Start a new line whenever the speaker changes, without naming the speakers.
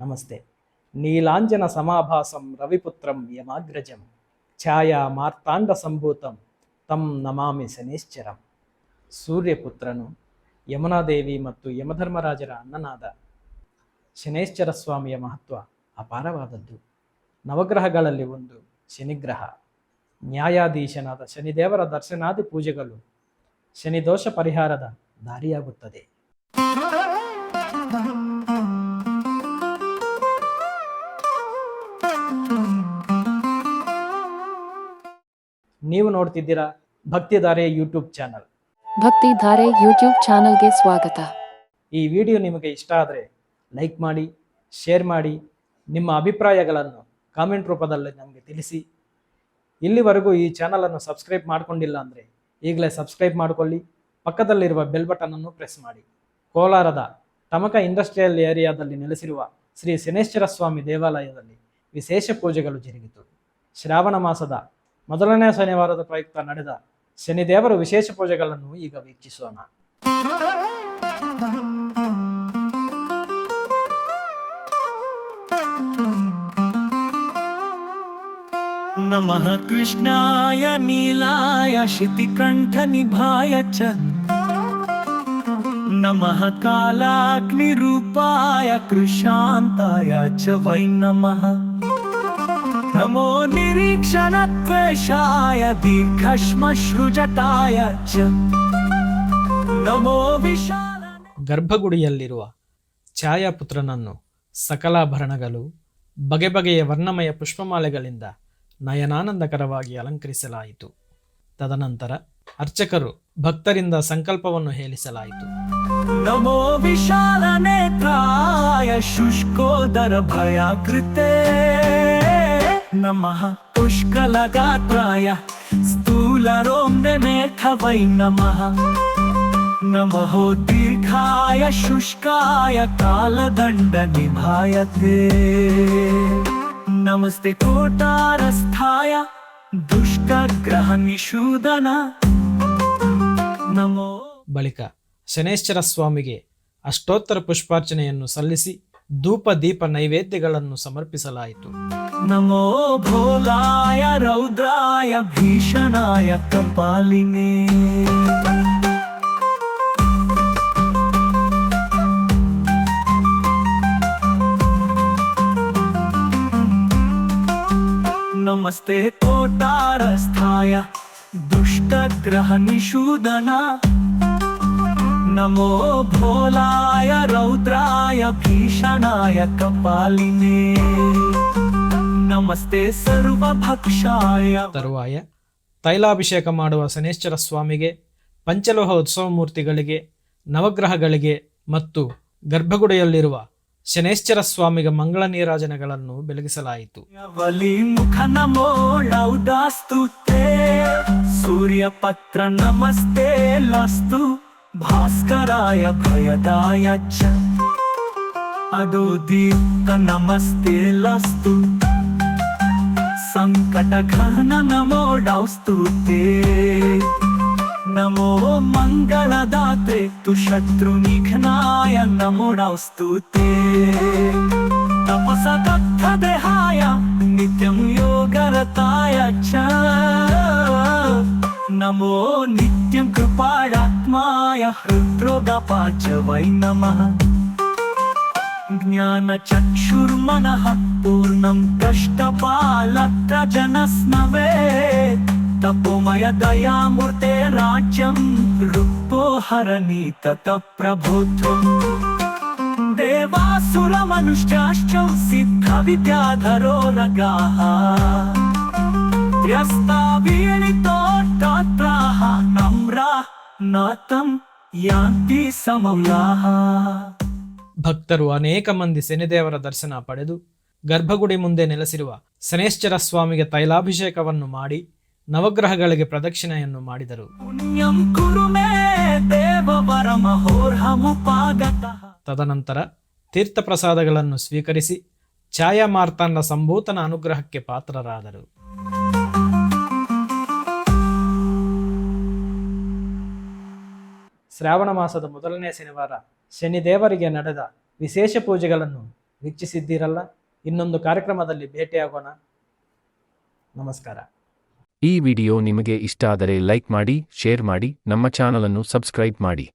ನಮಸ್ತೆ. ನೀಲಾಂಜನ ಸಮಾಭಾಸಂ ರವಿಪುತ್ರಂ ಯಮಾಗ್ರಜಂ. ಛಾಯಾ ಮಾರ್ತಾಂಡ ಸಂಭೂತಂ, ತಂ ನಮಾಮಿ ಶನೇಶ್ಚರಂ. ಸೂರ್ಯಪುತ್ರನು ಯಮುನಾದೇವಿ ಮತ್ತು ಯಮಧರ್ಮರಾಜರ ಅನ್ನನಾದ ಶನೇಶ್ಚರ ಸ್ವಾಮಿಯ ಮಹತ್ವ ಅಪಾರವಾದದ್ದು. ನವಗ್ರಹಗಳಲ್ಲಿ ಒಂದು ಶನಿಗ್ರಹ. ನ್ಯಾಯಾಧೀಶನಾದ ಶನಿದೇವರ ದರ್ಶನಾದಿ ಪೂಜೆಗಳು ಶನಿದೋಷ ಪರಿಹಾರದ ದಾರಿಯಾಗುತ್ತದೆ. ನೀವು ನೋಡ್ತಿದ್ದೀರಾ ಭಕ್ತಿಧಾರೆ ಯೂಟ್ಯೂಬ್ ಚಾನಲ್.
ಭಕ್ತಿ ಧಾರೆ ಯೂಟ್ಯೂಬ್ ಚಾನಲ್ಗೆ ಸ್ವಾಗತ.
ಈ ವಿಡಿಯೋ ನಿಮಗೆ ಇಷ್ಟ ಆದರೆ ಲೈಕ್ ಮಾಡಿ ಶೇರ್ ಮಾಡಿ ನಿಮ್ಮ ಅಭಿಪ್ರಾಯಗಳನ್ನು ಕಾಮೆಂಟ್ ರೂಪದಲ್ಲಿ ನಮಗೆ ತಿಳಿಸಿ. ಇಲ್ಲಿವರೆಗೂ ಈ ಚಾನಲನ್ನು ಸಬ್ಸ್ಕ್ರೈಬ್ ಮಾಡಿಕೊಂಡಿಲ್ಲ ಅಂದರೆ ಈಗಲೇ ಸಬ್ಸ್ಕ್ರೈಬ್ ಮಾಡಿಕೊಳ್ಳಿ ಪಕ್ಕದಲ್ಲಿರುವ ಬೆಲ್ ಬಟನನ್ನು ಪ್ರೆಸ್ ಮಾಡಿ. ಕೋಲಾರದ ತಮಕ ಇಂಡಸ್ಟ್ರಿಯಲ್ ಏರಿಯಾದಲ್ಲಿ ನೆಲೆಸಿರುವ ಶ್ರೀ ಶನೇಶ್ವರ ಸ್ವಾಮಿ ದೇವಾಲಯದಲ್ಲಿ ವಿಶೇಷ ಪೂಜೆಗಳು ಜರುಗಿತು. ಶ್ರಾವಣ ಮಾಸದ ಮೊದಲನೇ ಶನಿವಾರದ ಪ್ರಯುಕ್ತ ನಡೆದ ಶನಿದೇವರ ವಿಶೇಷ ಪೂಜೆಗಳನ್ನು ಈಗ ವೀಕ್ಷಿಸೋಣ.
ನಮಃ ಕೃಷ್ಣಾಯ ನೀಲಾಯ ಶಿತಿಕಂಠ ನಿಭಾಯ ಚ. ನಮಃ ಕಾಲಾಗ್ನಿರೂಪಾಯ ಕೃಶಾಂತಾಯ ಚ ವೈ ನಮಃ. नमो निरीक्षणत्वेषाय दीर्घश्मश्रुजटाय च नमो विशाल
ಗರ್ಭಗುಡಿಯಲ್ಲಿರುವ ಛಾಯಾಪುತ್ರನನ್ನು ಸಕಲಾಭರಣಗಳು ಬಗೆ ಬಗೆಯ ವರ್ಣಮಯ ಪುಷ್ಪಮಾಲೆಗಳಿಂದ ನಯನಾನಂದಕರವಾಗಿ ಅಲಂಕರಿಸಲಾಯಿತು ತದನಂತರ ಅರ್ಚಕರು ಭಕ್ತರಿಂದ ಸಂಕಲ್ಪವನ್ನು ಹೇಳಿಸಲಾಯಿತು
ನಮಃ. ಪುಷ್ಕಲ ಗಾತ್ರಾಯ. ಸ್ಥೂಲ ರೋಮ್ನೆ ಮೇಥವೈ ನಮಃ. ನಮೋ ದೀರ್ಘಾಯ ಶುಷ್ಕಾಯ ಕಾಲದಂಡ ನಿಭಾಯತೆ. ನಮಸ್ತೆ ಕೋಟಾರಸ್ಥಾಯ. ದುಷ್ಟಗ್ರಹ ನಿಷೂದನ. ನಮೋ.
ಬಳಿಕ ಶನೇಶ್ವರ ಸ್ವಾಮಿಗೆ ಅಷ್ಟೋತ್ತರ ಪುಷ್ಪಾರ್ಚನೆಯನ್ನು ಸಲ್ಲಿಸಿ ಧೂಪ ದೀಪ ನೈವೇದ್ಯಗಳನ್ನು ಸಮರ್ಪಿಸಲಾಯಿತು.
నమో భోలాయ రౌద్రాయ భీషణాయ కపాలినే నమస్తే కోటారస్థాయ దుష్టగ్రహనిషూదన నమో భోలాయ రౌద్రాయ భీషణాయ కపాలినే ನಮಸ್ತೆ ಸರ್ವಭಕ್ಷಾಯ.
ತರುವಾಯ ತೈಲಾಭಿಷೇಕ ಮಾಡುವ ಶನೇಶ್ವರ ಸ್ವಾಮಿಗೆ ಪಂಚಲೋಹ ಉತ್ಸವ ಮೂರ್ತಿಗಳಿಗೆ ನವಗ್ರಹಗಳಿಗೆ ಮತ್ತು ಗರ್ಭಗುಡಿಯಲ್ಲಿರುವ ಶನೇಶ್ವರ ಸ್ವಾಮಿಗೆ ಮಂಗಳ ನೀರಾಜನಗಳನ್ನು ಬೆಳಗಿಸಲಾಯಿತು.
ಸೂರ್ಯ ಪತ್ರ ನಮಸ್ತೆ ಲಸ್ತು ಭಾಸ್ಕರಾಯ ಭಯದಾಯ ಅದು ದೀಪ್ತ ನಮಸ್ತೆ ಲಸ್ತು. ಸಂಕಟ ಘನ ನಮೋ ಡೌಸ್ತು ತೇ ನಮೋ ಮಂಗಳದಾತೆ ತು ಶತ್ರು ನಿಘ್ನಾಯ ನಮೋ ಡೌಸ್ತು ತೇ ತಪಸದತ್ತ ದೇಹಾಯ ನಿತ್ಯಂ ಯೋಗರತಾಯ ಚ ನಮೋ ನಿತ್ಯಂ ಕೃಪಾಳಾತ್ಮಾಯ ಹೃದ್ರೋಗಪಾಚ ವೈ ನಮಃ ज्ञानचक्षुर्मनः पूर्णं कष्टपालत्र जनस्नवे तपोमय दयामूर्ते राज्यं रुक्तो हरणी तत प्रभुत्वम् देवासुरमनुष्याश्च सिद्धविद्याधरो रगाः त्रस्ता वीणितोट्टात्राः नम्रा नातं यान्ति समौलाः
ಭಕ್ತರು ಅನೇಕ ಮಂದಿ ಶನಿದೇವರ ದರ್ಶನ ಪಡೆದು ಗರ್ಭಗುಡಿ ಮುಂದೆ ನೆಲೆಸಿರುವ ಶನೇಶ್ಚರ ಸ್ವಾಮಿಗೆ ತೈಲಾಭಿಷೇಕವನ್ನು ಮಾಡಿ ನವಗ್ರಹಗಳಿಗೆ ಪ್ರದಕ್ಷಿಣೆಯನ್ನು ಮಾಡಿದರು. ತದನಂತರ ತೀರ್ಥ ಪ್ರಸಾದಗಳನ್ನು ಸ್ವೀಕರಿಸಿ ಛಾಯಾ ಮಾರ್ತಾಂಡ ಸಂಭೂತನ ಅನುಗ್ರಹಕ್ಕೆ ಪಾತ್ರರಾದರು. ಶ್ರಾವಣ ಮಾಸದ ಮೊದಲನೇ ಶನಿವಾರ ಶನಿದೇವರಿಗೆ ನಡೆದ ವಿಶೇಷ ಪೂಜೆಗಳನ್ನು ವೀಕ್ಷಿಸಿದ್ದೀರಲ್ಲ? ಇನ್ನೊಂದು ಕಾರ್ಯಕ್ರಮದಲ್ಲಿ ಭೇಟಿಯಾಗೋಣ. ನಮಸ್ಕಾರ.
ಈ ವಿಡಿಯೋ ನಿಮಗೆ ಇಷ್ಟ ಆದರೆ ಲೈಕ್ ಮಾಡಿ, ಶೇರ್ ಮಾಡಿ, ನಮ್ಮ ಚಾನಲನ್ನು ಸಬ್ಸ್ಕ್ರೈಬ್ ಮಾಡಿ.